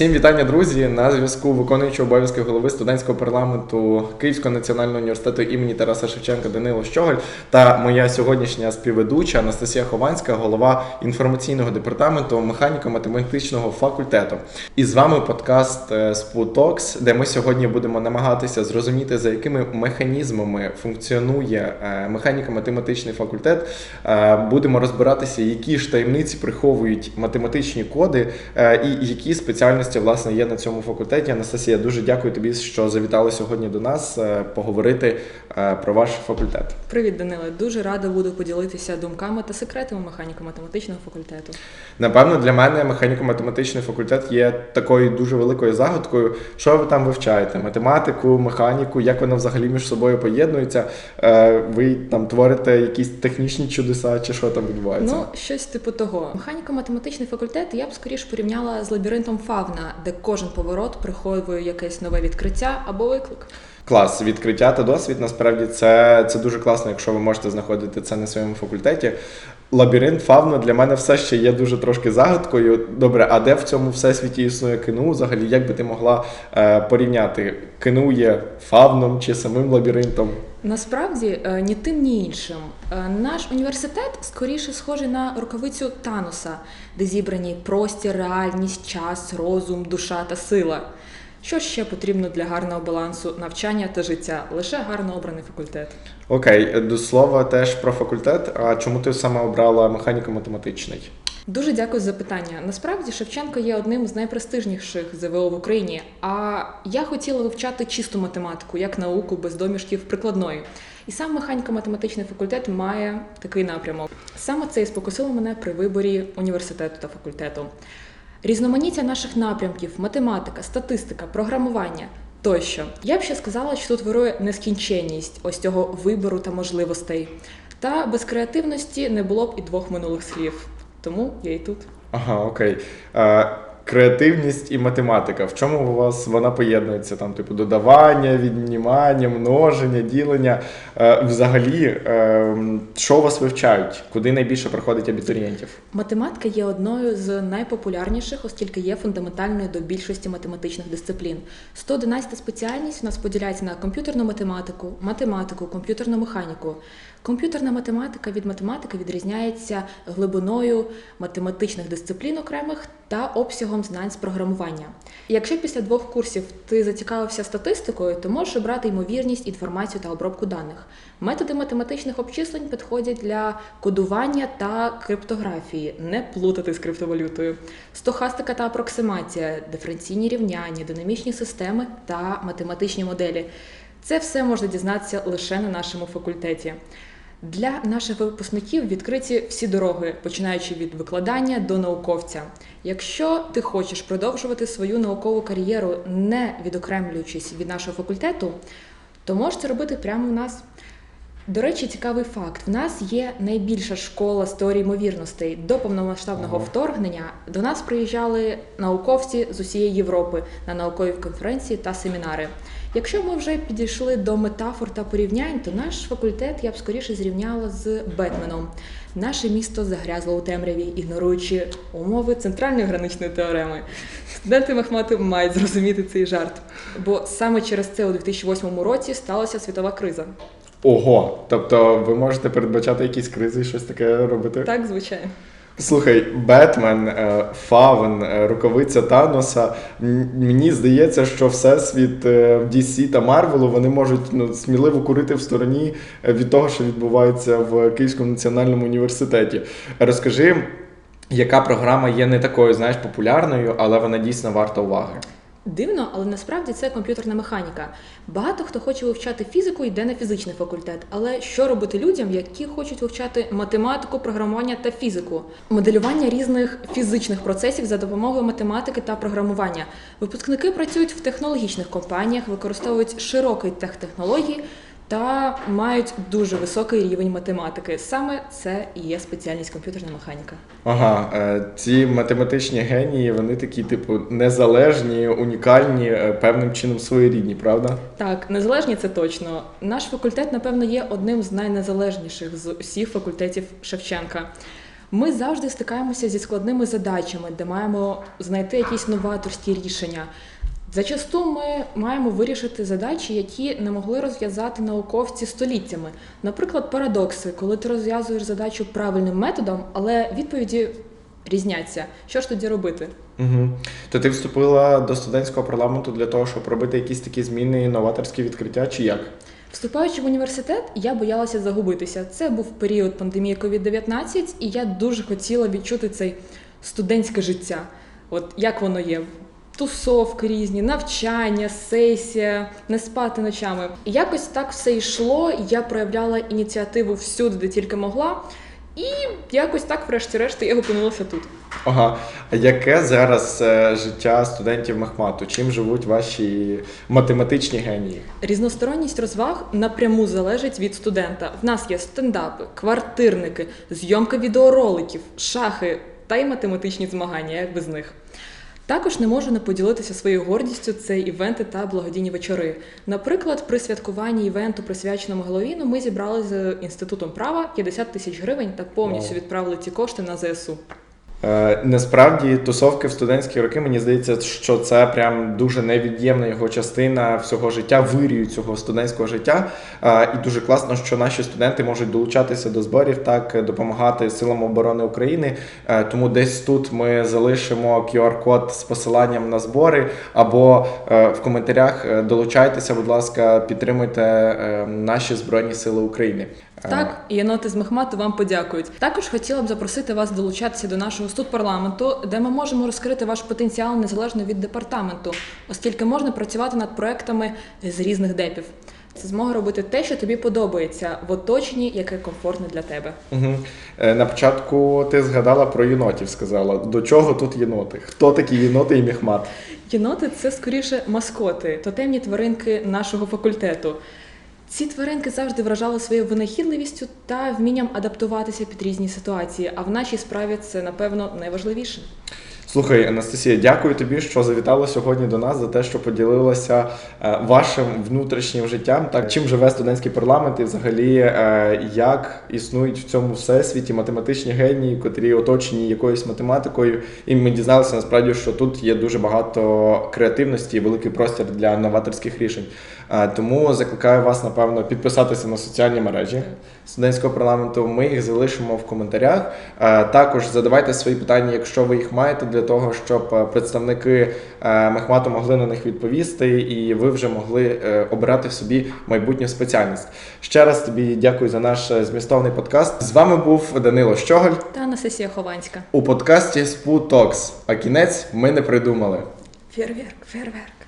Всім вітання, друзі! На зв'язку виконуючий обов'язки голови студентського парламенту Київського національного університету імені Тараса Шевченка Данило Щоголь та моя сьогоднішня співведуча Анастасія Хованська, голова інформаційного департаменту механіко-математичного факультету. І з вами подкаст е, Спутокс, де ми сьогодні будемо намагатися зрозуміти, за якими механізмами функціонує е, механіко-математичний факультет. Е, Будемо розбиратися, які ж таємниці приховують математичні коди і які спеціальності власне є на цьому факультеті. Анастасія, дуже дякую тобі, що завітали сьогодні до нас е, поговорити е, про ваш факультет. Привіт, Даниле. Дуже рада буду поділитися думками та секретами механіко-математичного факультету. Напевно, для мене механіко-математичний факультет є такою дуже великою загадкою. Що ви там вивчаєте? Математику, механіку, як воно взагалі між собою поєднується? Е, Ви там творите якісь технічні чудеса, чи що там відбувається? Ну, щось типу того. Механіко-математичний факультет я б скоріш порівняла з лабіринтом Фавна, де кожен поворот приховує якесь нове відкриття або виклик. Клас, відкриття та досвід. Насправді це, це дуже класно, якщо ви можете знаходити це на своєму факультеті. Лабіринт фавна для мене все ще є дуже трошки загадкою. Добре, а де в цьому всесвіті існує КНУ? Взагалі, як би ти могла е, порівняти? КНУ є фавном чи самим лабіринтом? Насправді е, ні тим, ні іншим. Е, Наш університет скоріше схожий на рукавицю Тануса, де зібрані простір, реальність, час, розум, душа та сила. Що ще потрібно для гарного балансу навчання та життя? Лише гарно обраний факультет. Окей, до слова теж про факультет. А чому ти саме обрала механіко-математичний? Дуже дякую за питання. Насправді Шевченко є одним з найпрестижніших ЗВО в Україні. А я хотіла вивчати чисту математику як науку без домішків прикладної. І сам механіко-математичний факультет має такий напрямок. Саме це і спокусило мене при виборі університету та факультету. Різноманіття наших напрямків, математика, статистика, програмування тощо. Я б ще сказала, що тут вирує нескінченність ось цього вибору та можливостей. Та без креативності не було б і двох минулих слів. Тому я і тут. Ага, окей. Е, креативність і математика. В чому у вас вона поєднується? Там, типу, додавання, віднімання, множення, ділення. Е, взагалі, е, що у вас вивчають? Куди найбільше приходить абітурієнтів? Математика є одною з найпопулярніших, оскільки є фундаментальною до більшості математичних дисциплін. 111 спеціальність у нас поділяється на комп'ютерну математику, математику, комп'ютерну механіку. Комп'ютерна математика від математики відрізняється глибиною математичних дисциплін окремих та обсягом знань з програмування. Якщо після двох курсів ти зацікавився статистикою, то можеш обрати ймовірність, інформацію та обробку даних. Методи математичних обчислень підходять для кодування та криптографії, не плутати з криптовалютою, стохастика та апроксимація, диференційні рівняння, динамічні системи та математичні моделі. Це все можна дізнатися лише на нашому факультеті. Для наших випускників відкриті всі дороги, починаючи від викладання до науковця. Якщо ти хочеш продовжувати свою наукову кар'єру, не відокремлюючись від нашого факультету, то можеш це робити прямо у нас. До речі, цікавий факт: в нас є найбільша школа з теорії ймовірностей. До повномасштабного Ага. вторгнення до нас приїжджали науковці з усієї Європи на наукові конференції та семінари. Якщо ми вже підійшли до метафор та порівнянь, то наш факультет я б скоріше зрівняла з Бетменом. Наше місто загрязло у темряві, ігноруючи умови центральної граничної теореми. Студенти мехмати мають зрозуміти цей жарт, бо саме через це у 2008 році сталася світова криза. Ого, тобто ви можете передбачати якісь кризи і щось таке робити? Так, звичайно. Слухай, Бетмен, е, Фавен, е, рукавиця Таноса. Мені здається, що всесвіт е, DC та Марвелу вони можуть ну, сміливо курити в стороні від того, що відбувається в Київському національному університеті. Розкажи, яка програма є не такою, знаєш, популярною, але вона дійсно варта уваги. Дивно, але насправді це комп'ютерна механіка. Багато хто хоче вивчати фізику, йде на фізичний факультет. Але що робити людям, які хочуть вивчати математику, програмування та фізику? Моделювання різних фізичних процесів за допомогою математики та програмування. Випускники працюють в технологічних компаніях, використовують широкий тех технології та мають дуже високий рівень математики. Саме це і є спеціальність комп'ютерна механіка. Ага, е, ці математичні генії, вони такі, типу, незалежні, унікальні, е, певним чином своєрідні, правда? Так, незалежні це точно. Наш факультет, напевно, є одним з найнезалежніших з усіх факультетів Шевченка. Ми завжди стикаємося зі складними задачами, де маємо знайти якісь новаторські рішення. Зачасту ми маємо вирішити задачі, які не могли розв'язати науковці століттями. Наприклад, парадокси, коли ти розв'язуєш задачу правильним методом, але відповіді різняться. Що ж тоді робити? Угу. То ти вступила до студентського парламенту для того, щоб робити якісь такі зміни, новаторські відкриття, чи як? Вступаючи в університет, я боялася загубитися. Це був період пандемії COVID-19, і я дуже хотіла відчути цей студентське життя. От як воно є. Тусовки різні, навчання, сесія, не спати ночами. І якось так все йшло. Я проявляла ініціативу всюди, де тільки могла. І якось так, врешті-решт, я опинилася тут. Ага. А яке зараз е, життя студентів Мехмату? Чим живуть ваші математичні генії? Різносторонність розваг напряму залежить від студента. В нас є стендапи, квартирники, зйомка відеороликів, шахи та й математичні змагання, як без них. Також не можу не поділитися своєю гордістю це івенти та благодійні вечори. Наприклад, при святкуванні івенту, присвяченому Геловіну, ми зібрали з інститутом права 50 тисяч гривень та повністю відправили ці кошти на ЗСУ. Е, насправді тусовки в студентські роки, мені здається, що це прям дуже невід'ємна його частина всього життя, вирію цього студентського життя. Е, і дуже класно, що наші студенти можуть долучатися до зборів, так допомагати силам оборони України. Е, тому десь тут ми залишимо QR-код з посиланням на збори, або в коментарях долучайтеся, будь ласка, підтримуйте наші збройні сили України. Так, і єноти з Мехмату вам подякують. Також хотіла б запросити вас долучатися до нашого студпарламенту, де ми можемо розкрити ваш потенціал незалежно від департаменту, оскільки можна працювати над проектами з різних депів. Це змога робити те, що тобі подобається, в оточенні, яке комфортне для тебе. Угу. На початку ти згадала про єнотів, сказала. До чого тут єноти? Хто такі єноти і міхмат? Єноти це скоріше маскоти, тотемні тваринки нашого факультету. Ці тваринки завжди вражали своєю винахідливістю та вмінням адаптуватися під різні ситуації. А в нашій справі це напевно найважливіше. Слухай, Анастасія, дякую тобі, що завітала сьогодні до нас за те, що поділилася е, вашим внутрішнім життям. Так, чим живе студентський парламент, і взагалі е, як існують в цьому всесвіті математичні генії, котрі оточені якоюсь математикою. І ми дізналися насправді, що тут є дуже багато креативності і великий простір для новаторських рішень. Тому закликаю вас, напевно, підписатися на соціальні мережі студентського парламенту. Ми їх залишимо в коментарях. Також задавайте свої питання, якщо ви їх маєте, для того, щоб е, представники е, Мехмату могли на них відповісти, і ви вже могли е, обирати собі майбутню спеціальність. Ще раз тобі дякую за наш змістовний подкаст. З вами був Данило Щоголь Та Анастасія Хованська. у подкасті Спу Токс. А кінець ми не придумали. Фєрверк, фєрверк.